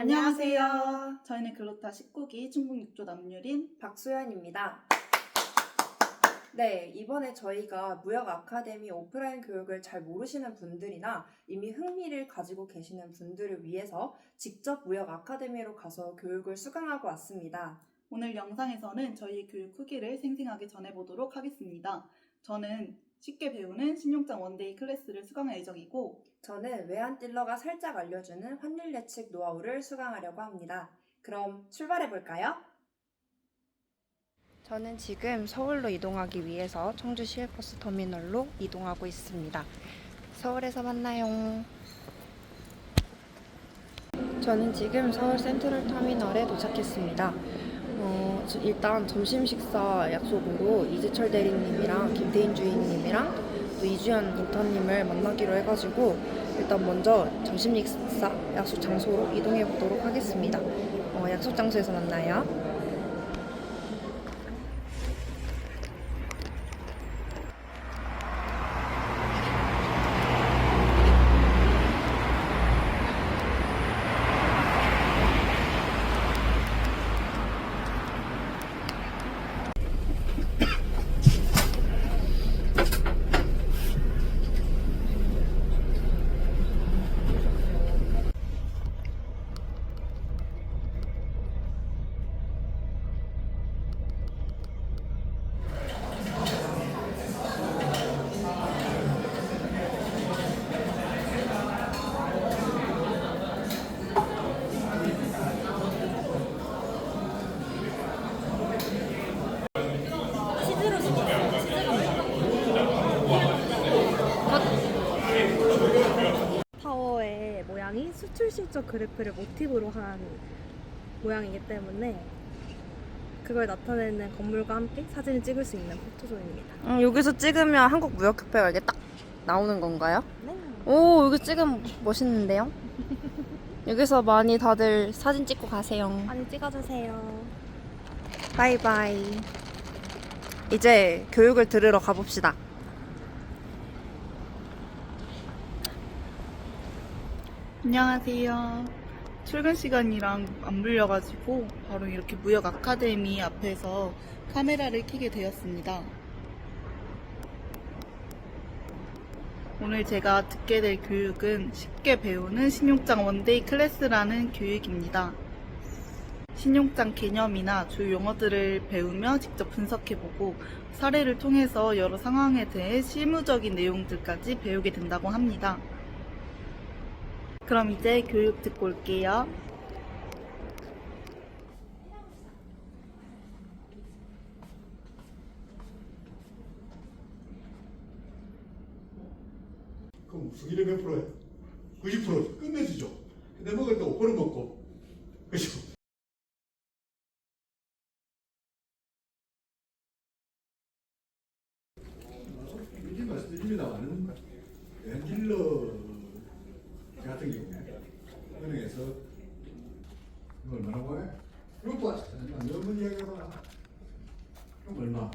안녕하세요. 저희는 글로타 19기 충북 6조 남유린 박소연입니다. 네, 이번에 저희가 무역 아카데미 오프라인 교육을 잘 모르시는 분들이나 이미 흥미를 가지고 계시는 분들을 위해서 직접 무역 아카데미로 가서 교육을 수강하고 왔습니다. 오늘 영상에서는 저희 교육 후기를 생생하게 전해보도록 하겠습니다. 저는 쉽게 배우는 신용장 원데이 클래스를 수강할 예정이고 저는 외환 딜러가 살짝 알려주는 환율 예측 노하우를 수강하려고 합니다. 그럼 출발해 볼까요? 저는 지금 서울로 이동하기 위해서 청주 시외버스 터미널로 이동하고 있습니다. 서울에서 만나요. 저는 지금 서울 센트럴 터미널에 도착했습니다. 어, 저- 일단 점심 식사 약속으로 이재철 대리님이랑 김태인 주인님이랑 또 이주연 인턴님을 만나기로 해가지고 일단 먼저 점심 식사 약속 장소로 이동해 보도록 하겠습니다. 어, 약속 장소에서 만나요. 타워의 모양이 수출 실적 그래프를 모티브로 한 모양이기 때문에 그걸 나타내는 건물과 함께 사진을 찍을 수 있는 포토존입니다. 음, 여기서 찍으면 한국 무역협회가 이게 딱 나오는 건가요? 네. 오, 여기 찍으면 멋있는데요? 여기서 많이 다들 사진 찍고 가세요. 많이 찍어주세요. 바이바이. 이제 교육을 들으러 가봅시다. 안녕하세요. 출근 시간이랑 안 불려가지고 바로 이렇게 무역 아카데미 앞에서 카메라를 켜게 되었습니다. 오늘 제가 듣게 될 교육은 쉽게 배우는 신용장 원데이 클래스라는 교육입니다. 신용장 개념이나 주요 용어들을 배우며 직접 분석해보고 사례를 통해서 여러 상황에 대해 실무적인 내용들까지 배우게 된다고 합니다. 그럼 이제 교육 듣고 올게요. 그럼 수기를 몇 프로예요? 90% 끝내주죠. 근데 먹을 때 5% 먹고. 그죠? 솔직히 말씀드립니다만은 딜러 같은 경우에 은행에서 이거 얼마나 보여? 이것도 하시잖아요. 너무 이야기하다가 그럼 얼마?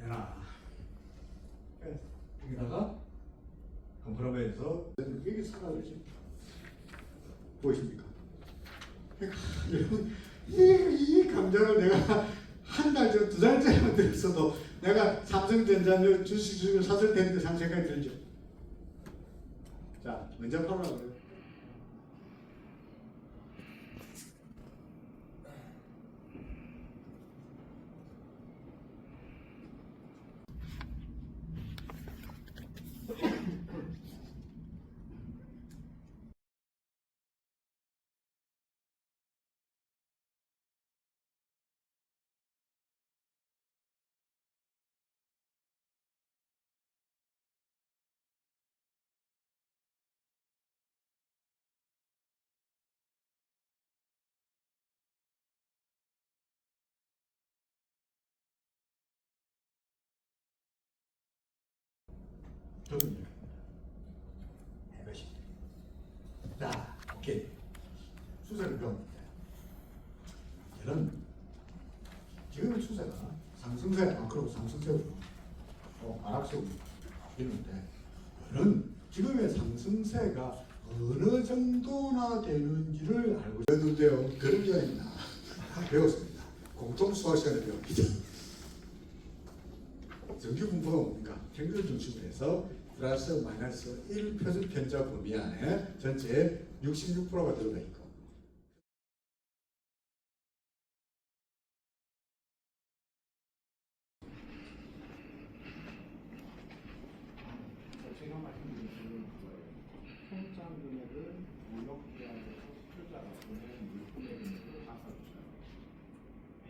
내놔. 여기다가 컴프라면에서 여기 지금 보이십니까? 그러니까 여러분 이, 이 감정을 내가 한 달 전, 두 달째 만 들었어도 내가 삼성전자를 주식 주식을 샀을 텐데 산 생각이 들죠. 자, 먼저 팔으라고 그래요. 저는요. 이것이. 자, 오케이. 추세를 배웠는데. 이런, 지금의 추세가 상승세, 아, 그리고 상승세로, 어, 하락세로 있는데, 이런 지금의 상승세가 어느 정도나 되는지를 알고 있는데요. 그런 게 있나 배웠습니다. 공통 수학 시간에 배웁니다. 정규 분포가 뭡니까? 평균 중심으로 해서 플러스 마이너스 1% 편자 범위 안에 전체 66%가 들어가 있고.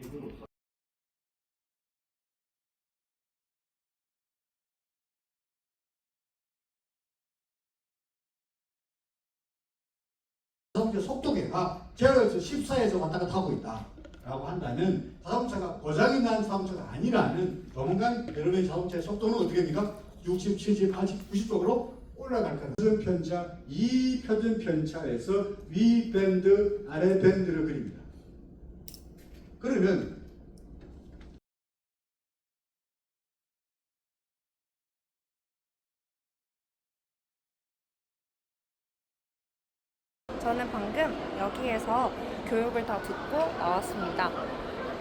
100으로 써. 자동차 속도계가 제로에서 14에서 왔다 갔다 하고 있다. 라고 한다면 자동차가 고장이 난 자동차가 아니라는 도망간 여러분의 자동차의 속도는 어떻게 됩니까? 60, 70, 80, 90 쪽으로 올라갈 거다. 표준 편차, 이 표준 편차에서 위 밴드, 아래 밴드를 그립니다. 그러면 저는 방금 여기에서 교육을 다 듣고 나왔습니다.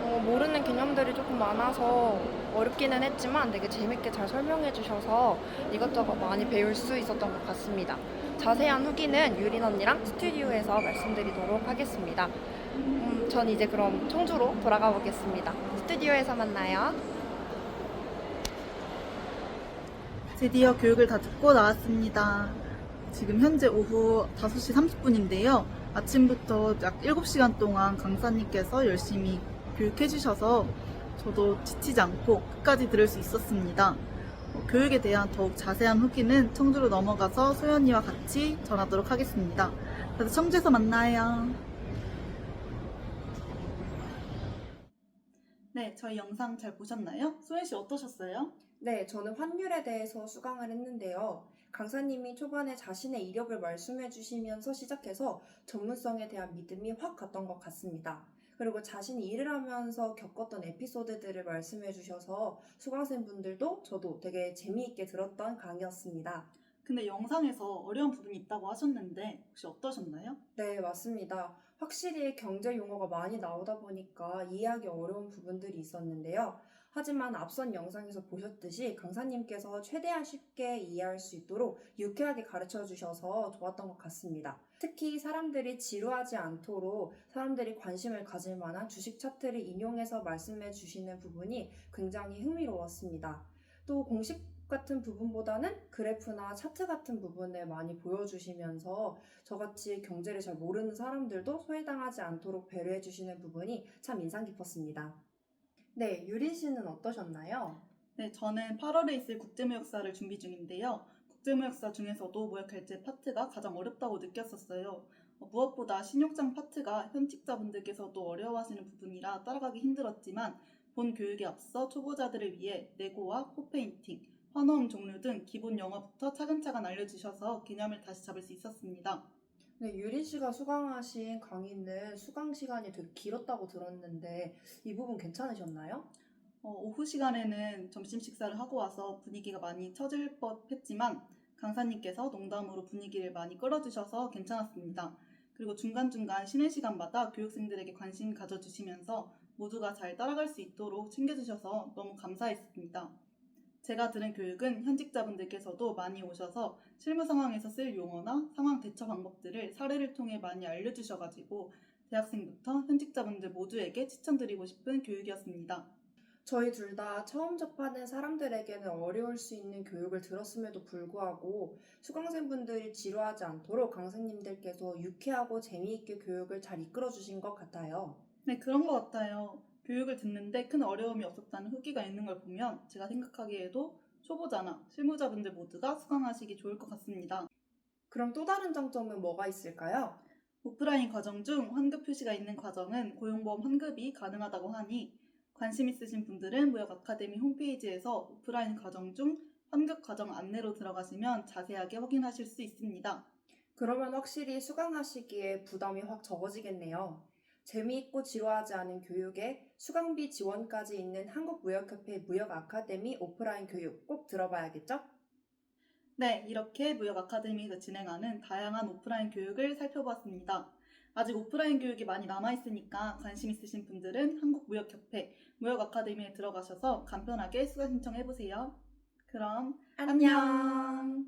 어, 모르는 개념들이 조금 많아서 어렵기는 했지만 되게 재밌게 잘 설명해 주셔서 이것저것 많이 배울 수 있었던 것 같습니다. 자세한 후기는 유린 언니랑 스튜디오에서 말씀드리도록 하겠습니다. 음, 전 이제 그럼 청주로 돌아가 보겠습니다. 스튜디오에서 만나요. 드디어 교육을 다 듣고 나왔습니다. 지금 현재 오후 5시 30분인데요. 아침부터 약 7시간 동안 강사님께서 열심히 교육해 주셔서 저도 지치지 않고 끝까지 들을 수 있었습니다. 어, 교육에 대한 더욱 자세한 후기는 청주로 넘어가서 소연이와 같이 전하도록 하겠습니다. 그래서 청주에서 만나요. 네, 저희 영상 잘 보셨나요? 소연 씨 어떠셨어요? 네, 저는 환율에 대해서 수강을 했는데요. 강사님이 초반에 자신의 이력을 말씀해 주시면서 시작해서 전문성에 대한 믿음이 확 갔던 것 같습니다. 그리고 자신이 일을 하면서 겪었던 에피소드들을 말씀해 주셔서 수강생분들도 저도 되게 재미있게 들었던 강의였습니다. 근데 영상에서 어려운 부분이 있다고 하셨는데 혹시 어떠셨나요? 네, 맞습니다. 확실히 경제 용어가 많이 나오다 보니까 이해하기 어려운 부분들이 있었는데요. 하지만 앞선 영상에서 보셨듯이 강사님께서 최대한 쉽게 이해할 수 있도록 유쾌하게 가르쳐 주셔서 좋았던 것 같습니다. 특히 사람들이 지루하지 않도록 사람들이 관심을 가질 만한 주식 차트를 인용해서 말씀해 주시는 부분이 굉장히 흥미로웠습니다. 또 공식 같은 부분보다는 그래프나 차트 같은 부분을 많이 보여주시면서 저같이 경제를 잘 모르는 사람들도 소외당하지 않도록 배려해 주시는 부분이 참 인상 깊었습니다. 네, 유린 씨는 어떠셨나요? 네, 저는 8월에 있을 국제무역사를 준비 중인데요. 국제무역사 중에서도 무역결제 파트가 가장 어렵다고 느꼈었어요. 어, 무엇보다 신용장 파트가 현직자분들께서도 어려워하시는 부분이라 따라가기 힘들었지만 본 교육에 앞서 초보자들을 위해 네고와 코페인팅, 환원 종류 등 기본 영어부터 차근차근 알려주셔서 개념을 다시 잡을 수 있었습니다. 네, 유린 씨가 수강하신 강의는 수강 시간이 되게 길었다고 들었는데 이 부분 괜찮으셨나요? 어, 오후 시간에는 점심 식사를 하고 와서 분위기가 많이 처질 법 했지만 강사님께서 농담으로 분위기를 많이 끌어주셔서 괜찮았습니다. 그리고 중간중간 쉬는 시간마다 교육생들에게 관심 가져주시면서 모두가 잘 따라갈 수 있도록 챙겨주셔서 너무 감사했습니다. 제가 들은 교육은 현직자분들께서도 많이 오셔서 실무 상황에서 쓸 용어나 상황 대처 방법들을 사례를 통해 많이 알려주셔가지고 대학생부터 현직자분들 모두에게 추천드리고 싶은 교육이었습니다. 저희 둘 다 처음 접하는 사람들에게는 어려울 수 있는 교육을 들었음에도 불구하고 수강생분들이 지루하지 않도록 강사님들께서 유쾌하고 재미있게 교육을 잘 이끌어 주신 것 같아요. 네, 그런 것 같아요. 교육을 듣는데 큰 어려움이 없었다는 후기가 있는 걸 보면 제가 생각하기에도 초보자나 실무자분들 모두가 수강하시기 좋을 것 같습니다. 그럼 또 다른 장점은 뭐가 있을까요? 오프라인 과정 중 환급 표시가 있는 과정은 고용보험 환급이 가능하다고 하니 관심 있으신 분들은 무역 아카데미 홈페이지에서 오프라인 과정 중 환급 과정 안내로 들어가시면 자세하게 확인하실 수 있습니다. 그러면 확실히 수강하시기에 부담이 확 적어지겠네요. 재미있고 지루하지 않은 교육에 수강비 지원까지 있는 한국무역협회 무역 아카데미 오프라인 교육 꼭 들어봐야겠죠? 네, 이렇게 무역 아카데미에서 진행하는 다양한 오프라인 교육을 살펴보았습니다. 아직 오프라인 교육이 많이 남아있으니까 관심 있으신 분들은 한국무역협회 무역 아카데미에 들어가셔서 간편하게 수강 신청해보세요. 그럼 안녕.